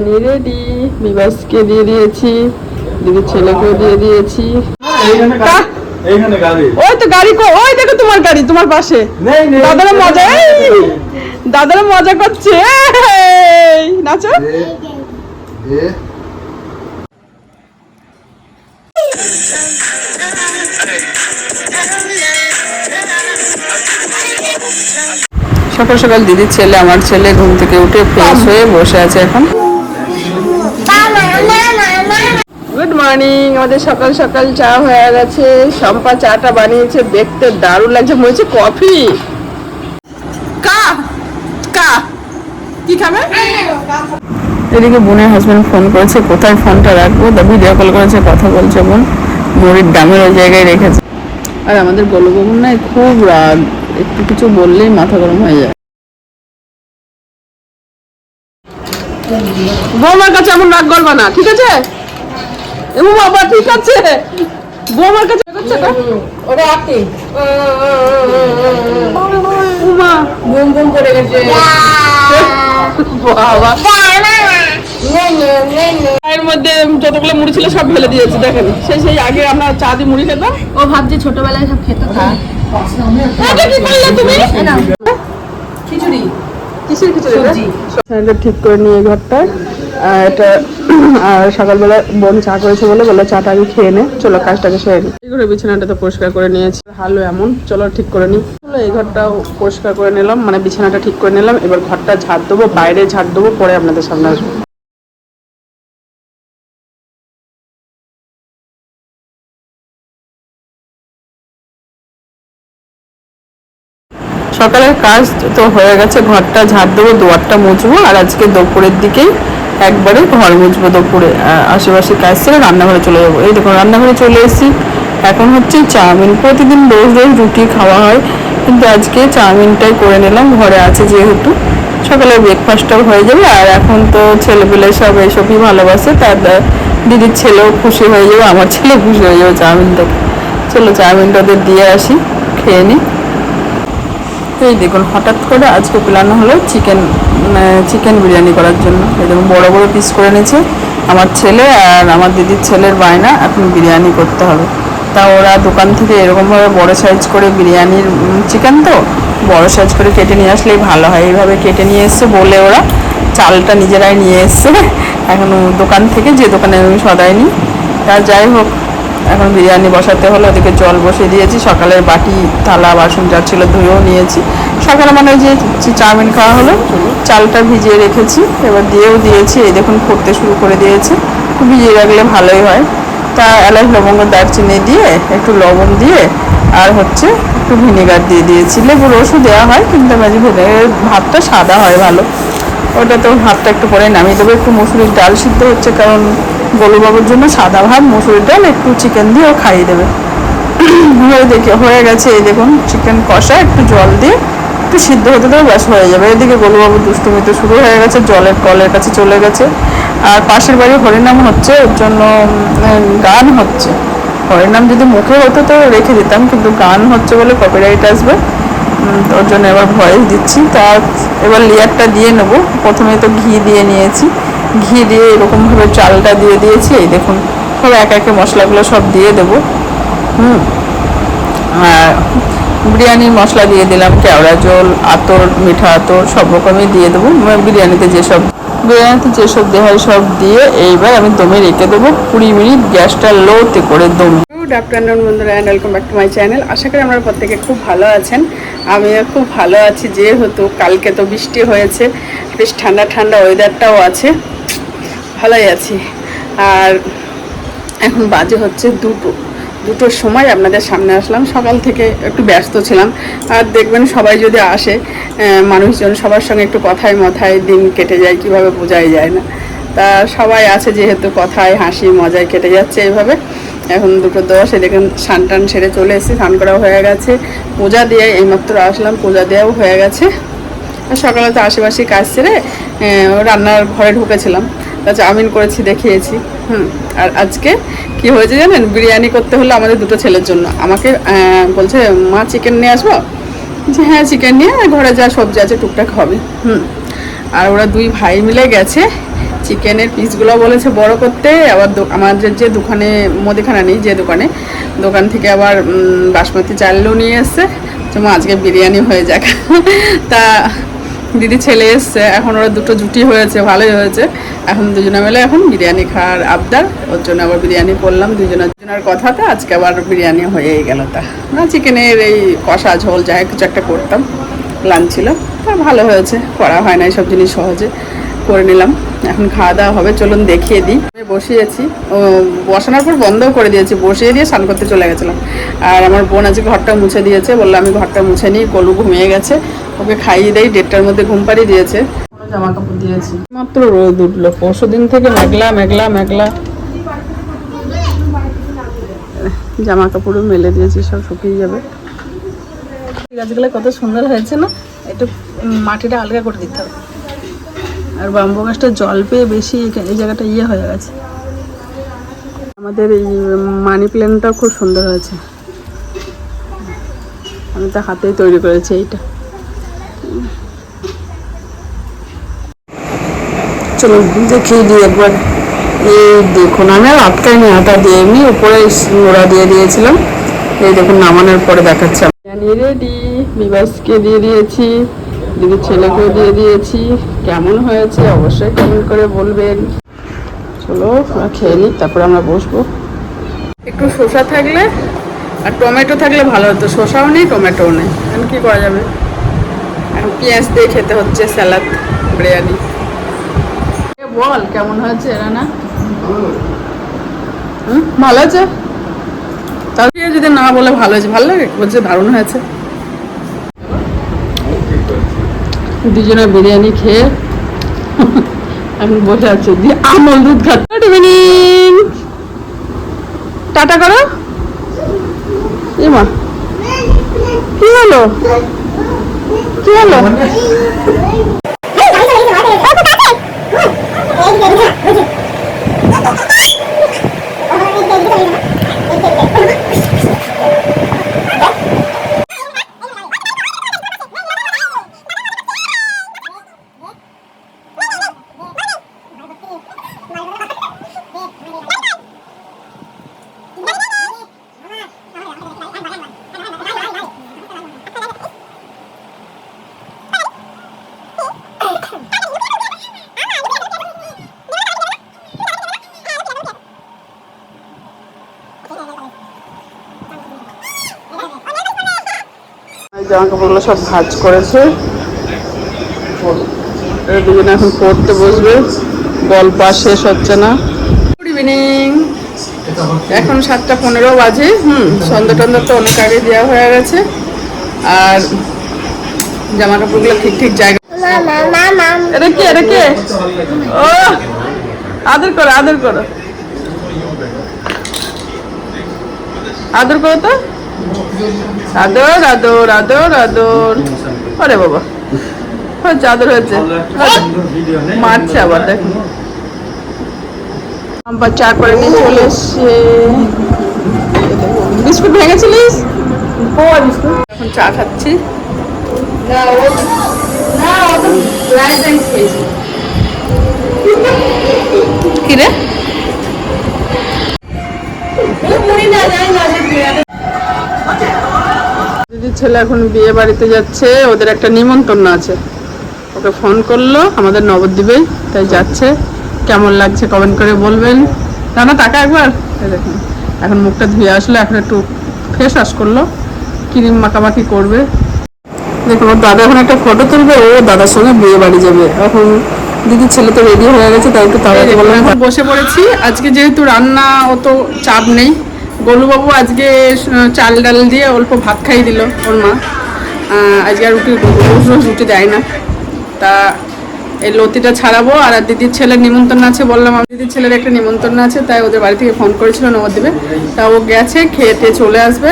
Biryani ready বিবাসকে দিয়ে দিয়েছি দিদির ছেলেকেও দিয়ে দিয়েছি। ওই তো গাড়ি ওই দেখো তোমার গাড়ি তোমার পাশে। দাদারা মজা দাদারা মজা করছে নাচো। সকাল সকাল দিদির ছেলে আমার ছেলে ঘুম থেকে উঠে ফ্রেশ হয়ে বসে আছে এখন গুড মর্নিং আমাদের সকাল সকাল চা হয়ে গেছে। সম্পা চাটা বানিয়েছে, দেখতে দারুণ লাগছে। হচ্ছে কফি। কা এদিকে বোনের হাজবেন্ড ফোন করেছে, কোথায় ফোনটা রাখব? তা ভিডিও কল করেছে, কথা বলছে বোন। মুড়ির দামের ওই জায়গায় রেখেছে। আর আমাদের গোলবাবুর নাই খুব রাগ। একটু কিছু বললেই মাথা গরম হয়ে যায়। বৌমার কাছে এমন রাগ করবা না, ঠিক আছে? এমন বাবা ঠিক আছে। বৌমার কাছে করছে না ওটা আপনি উমা বুম বুম করে গেছে। বাবা। চায়ের মধ্যে যতগুলো মুড়ি ছিল সব ফেলে দিয়েছে দেখেন। সেই সেই আগে আমরা চা দিয়ে মুড়ি খেতাম। ও ভাবছে ছোটবেলায় সব খেতে। হ্যাঁ। এটা কি করলে তুমি? খিচুড়ি। কিসের ঠিক করে নিয়ে ঘরটা আর এটা আর সকালবেলা বোন চা করেছে বলে বলে চাটা আগে খেয়ে নে, চলো কাজটাকে সেরে নি। ঘরে বিছানাটা তো পরিষ্কার করে নিয়েছি। ভালো এমন, চলো ঠিক করে নি। চলো এই ঘরটাও পরিষ্কার করে নিলাম মানে বিছানাটা ঠিক করে নিলাম। এবার ঘরটা ঝাড় দেবো, বাইরে ঝাড় দেবো, পরে আপনাদের সামনে আসব। সকালের কাজ তো হয়ে গেছে, ঘরটা ঝাড় দেবো, দুয়ারটা মুছবো, আর আজকে দুপুরের দিকেই একবারে ঘর মুছবো দুপুরে আশেপাশে কাজ ছেড়ে রান্নাঘরে চলে যাব। এই দেখুন, রান্নাঘরে চলে এসেছি। এখন হচ্ছে চাউমিন, প্রতিদিন রোজ রোজ রুটি খাওয়া হয়, কিন্তু আজকে চাউমিনটাই করে নিলাম, ঘরে আছে যেহেতু। সকালে ব্রেকফাস্টটাও হয়ে যাবে, আর এখন তো ছেলেপেলে সব এইসবই ভালোবাসে, তার, দিদির ছেলেও খুশি হয়ে যাবে, আমার ছেলে খুশি হয়ে যাবে চাউমিনটাকে চলো চাউমিনটা ওদের দিয়ে আসি, খেয়ে নিই এই দেখুন, হঠাৎ করে আজকে প্ল্যান হলো চিকেন চিকেন বিরিয়ানি করার জন্য। এরকম বড় বড় পিস করে নিয়েছে। আমার ছেলে আর আমার দিদির ছেলের বায়না, এখন বিরিয়ানি করতে হবে। তা ওরা দোকান থেকে এরকমভাবে বড় সাইজ করে বিরিয়ানির চিকেন তো, বড় সাইজ করে কেটে নিয়ে আসলেই ভালো হয়। এইভাবে কেটে নিয়ে এসছে বলে ওরা, চালটা নিজেরাই নিয়ে এসছে। এখন দোকান থেকে, যে দোকানে আমি সদাই নিই। তা যাই হোক এখন বিরিয়ানি বসাতে হলো ওদিকে জল বসিয়ে দিয়েছি। সকালের বাটি, থালা, বাসন যা ছিল ধুয়েও নিয়েছি। সকালে মানে যে চাউমিন খাওয়া হলো, চালটা ভিজিয়ে রেখেছি। এবার দিয়েও দিয়েছি, এই দেখুন ফুটতে শুরু করে দিয়েছে। ভিজিয়ে রাখলে ভালোই হয়। তা এলাচ, লবঙ্গ, দারচিনি দিয়ে একটু লবণ দিয়ে আর হচ্ছে একটু ভিনেগার দিয়ে দিয়েছি। লেবু রসও দেওয়া হয়, কিন্তু মাঝে ভিনেগার ভাতটা সাদা হয় ভালো। ওটা তো ভাতটা একটু পরে নামিয়ে দেবো। একটু মুসুরির ডাল সিদ্ধ হচ্ছে, কারণ গোলুবাবুর জন্য সাদা ভাত মুসুরির ডাল, একটু চিকেন দিয়েও খাইয়ে দেবে। হয়ে দেখে, হয়ে গেছে, এই দেখুন চিকেন কষা, একটু জল দিয়ে, একটু সিদ্ধ হতে দেবে ব্যাস হয়ে যাবে। এদিকে গোলুবাবু দুষ্টুমি তো শুরু হয়ে গেছে, জলের কলের কাছে চলে গেছে। আর পাশের বাড়ি হরিনাম হচ্ছে, ওর জন্য গান হচ্ছে। হরিনাম যদি মুখে হতো, তো রেখে দিতাম, কিন্তু গান হচ্ছে বলে কপিরাইট আসবে। ওর জন্য এবার ভয়েস দিচ্ছি। তা এবার লেয়ারটা দিয়ে নেব। প্রথমে তো ঘি দিয়ে নিয়েছি। ঘি দিয়ে এরকমভাবে চালটা দিয়ে দিয়েছি, এই দেখুন, সব এক একে মশলাগুলো সব দিয়ে দেবো। হুম, আর বিরিয়ানির মশলা দিয়ে দিলাম, কেওড়া জল, আতর, মিঠা আতর, সব রকমই দিয়ে দেবো। মানে বিরিয়ানিতে যেসব বিরিয়ানিতে যেসব দেওয়া সব দিয়ে এইবার আমি দমে রেখে দেবো। কুড়ি মিনিট গ্যাসটা লোতে করে দমে। বন্ধুরা আশা করি প্রত্যেকে খুব ভালো আছেন। আমিও খুব ভালো আছি, যেহেতু কালকে তো বৃষ্টি হয়েছে, বেশ ঠান্ডা ঠান্ডা ওয়েদারটাও আছে। ভালোই আছি। আর এখন বাজে হচ্ছে দুটো, দুটোর সময় আপনাদের সামনে আসলাম। সকাল থেকে একটু ব্যস্ত ছিলাম। আর দেখবেন সবাই যদি আসে মানুষজন সবার সঙ্গে একটু কথায় মাথায় দিন কেটে যায়, কীভাবে বোঝাই যায় না। তা সবাই আছে যেহেতু কথায় হাসি মজায় কেটে যাচ্ছে এইভাবে এখন দুটো দশ দেখেন স্নান টান সেরে চলে এসেছি, স্নান করাও হয়ে গেছে। পূজা দিয়ে এইমাত্র আসলাম, পূজা দেওয়াও হয়ে গেছে। সকালে তো আশেপাশে কাজ সেরে রান্নার ঘরে ঢুকেছিলাম। চাউমিন করেছি, দেখিয়েছি। হুম, আর আজকে কি হয়েছে জানেন? বিরিয়ানি করতে হলো আমাদের দুটো ছেলের জন্য। আমাকে বলছে, মা চিকেন নিয়ে আসব? যে হ্যাঁ চিকেন নিয়ে ঘরে যা সবজি আছে টুকটাক হবে। হুম, আর ওরা দুই ভাই মিলে গেছে। চিকেনের পিসগুলো বলেছে বড় করতে। আবার আমাদের যে দোকানে মুদিখানা নেই যে দোকানে, দোকান থেকে আবার বাসমতি চালও নিয়ে এসছে। যেমন আজকে বিরিয়ানি হয়ে যাক। তা দিদি ছেলে এসছে, এখন ওরা দুটো জুটি হয়েছে, ভালোই হয়েছে। এখন দুজনে মিলে এখন বিরিয়ানি খাওয়ার আবদার, ওর জন্য আবার বিরিয়ানি করলাম দুজনের দুজনের কথাতে, আজকে আবার বিরিয়ানি হয়েই গেল তা। না চিকেনের এই কষা ঝোল, যাই কিছু একটা করতাম প্ল্যান ছিল, তা ভালো হয়েছে, করা হয় না এইসব জিনিস সহজে। করে নিলাম। এখন খাওয়া দাওয়া হবে চলুন দেখিয়ে দিই। আমি বসিয়েছি ও বসানোর পর বন্ধও করে দিয়েছি বসিয়ে দিয়ে স্নান করতে চলে গেছিলাম। আর আমার বোন আজকে ঘরটা মুছে দিয়েছে বলল আমি ঘরটা মুছে নিই গলু ঘুমিয়ে গেছে। ওকে খাইয়ে দেয় দেড়টার মধ্যে ঘুম পাড়িয়ে দিয়েছে। জামা কাপড় দিয়েছি। মাত্র রোদ উঠল। পরশু দিন থেকে মেঘলা মেঘলা মেঘলা। জামা কাপড়ও মেলে দিয়েছি সব শুকিয়ে যাবে। গাছগুলো কত সুন্দর হয়েছে না? একটু মাটিটা আলগা করে দিতে হবে। আর বাম্বু গাছটা জল পেয়ে বেশি এই জায়গাটা ইয়ে হয়ে গেছে। আমাদের এই মানি প্ল্যান্টটাও খুব সুন্দর হয়েছে। আমি তো হাতেই তৈরি করেছি এইটা। চলো দেখিয়ে দিই একবার। এই দেখুন আমি আর আটকাইনি আটা দিয়ে এমনি উপরে ওরা দিয়ে দিয়েছিলাম। এই দেখুন নামানোর পরে দেখাচ্ছে। বিরিয়ানি রেডি বিবাসকে দিয়ে দিয়েছি। দিদির ছেলেকেও দিয়ে দিয়েছি। কেমন হয়েছে অবশ্যই কমেন্ট করে বলবেন। চলো খেয়ে নিই, তারপরে আমরা বসবো। একটু শসা থাকলে আর টমেটো থাকলে ভালো হতো। শসাও নেই, টমেটোও নেই। এখন কী করা যাবে? এখন পেঁয়াজ দিয়ে খেতে হচ্ছে স্যালাদ, বিরিয়ানি। বল, কেমন হয়েছে রানা ভালো আছে তাহলে যদি না বলে ভালো হয়েছে, ভালো লাগে? বলছে দারুণ হয়েছে। দুজনে বিরিয়ানি খেয়ে আমি বসে আছে। দিয়ে আমল দুধ খাচ্ছে টাটা করো। এমা কি হলো? কি হলো এই জামা কাপড়গুলো সব ভাজ করেছে। দুজনে এখন পড়তে বসবে। গল্প আর শেষ হচ্ছে না। গুড ইভিনিং এখন সাতটা পনেরো বাজে। হুম সন্ধ্যা টন্ধা তো অনেক আগে দেওয়া হয়ে গেছে। আর জামা কাপড়গুলো ঠিক ঠিক জায়গা এটা কি? ও, আদর করো আদর করো। আদর করো তো। আদর আদর আদর আদর। আরে বাবা। হয়েছে আদর হয়েছে। মারছে আবার দেখো। আবার চা করে নিয়ে চলে এসছে। বিস্কুট ভেঙেছিলিস এখন চা খাচ্ছি। না ও না ও তো রাইস রাইস খেয়েছে কি দিদির ছেলে এখন বিয়ে বাড়িতে যাচ্ছে ওদের একটা নিমন্ত্রণ আছে। ওকে ফোন করল আমাদের নবদ্বীপে তাই যাচ্ছে। কেমন লাগছে কমেন্ট করে বলবেন। না না টাকা একবার দেখুন এখন মুখটা ধুয়ে আসলো এখন একটু ফেস ওয়াশ করল। ক্রিম মাখামাখি করবে। দেখুন ওর দাদা এখন একটা ফটো তুলবে ও দাদার সঙ্গে বিয়ে বাড়ি যাবে। এখন দিদির ছেলে তো রেডি হয়ে গেছে তাই একটু তাড়াতাড়ি বললাম। বসে পড়েছি। আজকে যেহেতু রান্না অত চাপ নেই। গোলুবাবু আজকে চাল ডাল দিয়ে অল্প ভাত খাইয়ে দিল ওর মা। আজকে আর রুটি, রোজ রোজ রুটি দেয় না। তা এই লতিটা ছাড়াবো আর দিদির ছেলের নিমন্ত্রণ আছে বললাম, আমার দিদির ছেলের একটা নিমন্ত্রণ আছে, তাই ওদের বাড়ি থেকে ফোন করেছিল নবদ্বীপে তা ও গেছে খেয়ে চলে আসবে।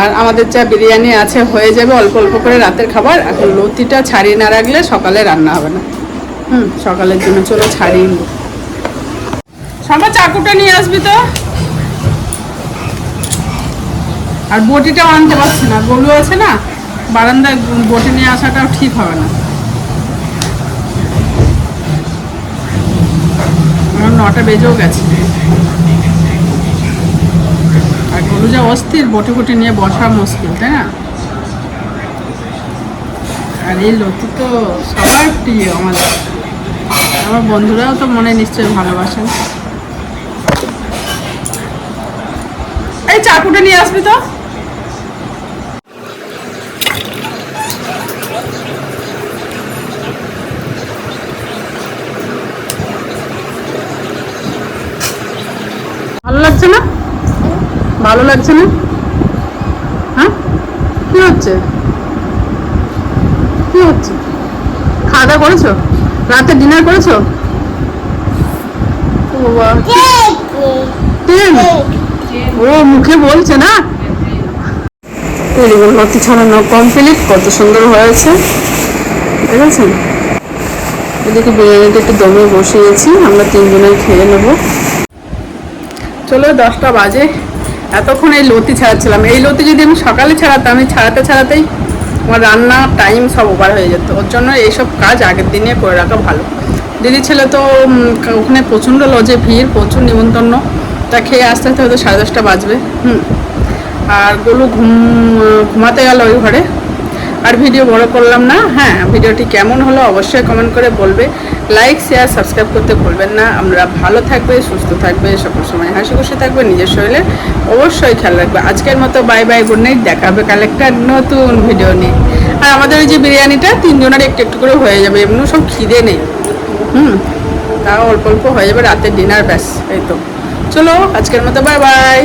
আর আমাদের যা বিরিয়ানি আছে, হয়ে যাবে অল্প অল্প করে রাতের খাবার। এখন লতিটা ছাড়িয়ে না রাখলে সকালে রান্না হবে না। হুম, সকালের জন্য চলো ছাড়িয়ে সবার চাকুটা নিয়ে আসবি তো? আর বটিটাও আনতে পারছি না। গলু আছে না, বারান্দায় বটি নিয়ে আসাটাও ঠিক হবে না। আমার নটা বেজেও গেছে। আর গরু যা অস্থির, বটি বটি নিয়ে বসা মুশকিল, তাই না? আর এই লতি তো সবার প্রিয় আমাদের। আমার বন্ধুরাও তো মনে নিশ্চয়ই ভালোবাসেন। এই চাকুটা নিয়ে আসবি তো ভালো লাগছে না ভালো লাগছে না? হ্যাঁ? কি হচ্ছে? কি হচ্ছে? খাওয়া দাওয়া করেছ? রাতে ডিনার করেছ? ও মুখে বলছে না? ছাড়ানো কমপ্লিট কত সুন্দর হয়েছে। দেখেছেন? এদিকে বিরিয়ানিটা একটু দমে বসিয়েছি, আমরা তিনজনে খেয়ে নেব। চলো দশটা বাজে। এতক্ষণ এই লতি ছাড়াচ্ছিলাম। এই লতি যদি আমি সকালে ছাড়াতাম, আমি ছাড়াতে ছাড়াতেই আমার রান্না টাইম সব ওভার হয়ে যেত। ওর জন্য এইসব কাজ আগের দিনে করে রাখা ভালো। দিদি ছেলে তো ওখানে প্রচণ্ড লজে ভিড়, প্রচুর নিমন্ত্রণ। তা খেয়ে আসতে আসতে হয়তো সাড়ে দশটা বাজবে। হুম। আর গোলু ঘুম, ঘুমাতে গেল ওই ঘরে। আর ভিডিও বড় করলাম না হ্যাঁ ভিডিওটি কেমন হলো অবশ্যই কমেন্ট করে বলবে। লাইক শেয়ার সাবস্ক্রাইব করতে ভুলবেন না। আমরা ভালো থাকবে, সুস্থ থাকবে, সকল সময় হাসি খুশি থাকবে, নিজের শরীরে অবশ্যই খেয়াল রাখবে। আজকের মতো বাই বাই গুড নাইট দেখা হবে কাল একটা নতুন ভিডিও নিয়ে। আর আমাদের ওই যে বিরিয়ানিটা তিনজনের একটু একটু করে হয়ে যাবে এমনি সব খিদে নেই। হুম, তাও অল্প অল্প হয়ে যাবে রাতের ডিনার ব্যাস, এই তো। চলো, আজকের মতো বাই বাই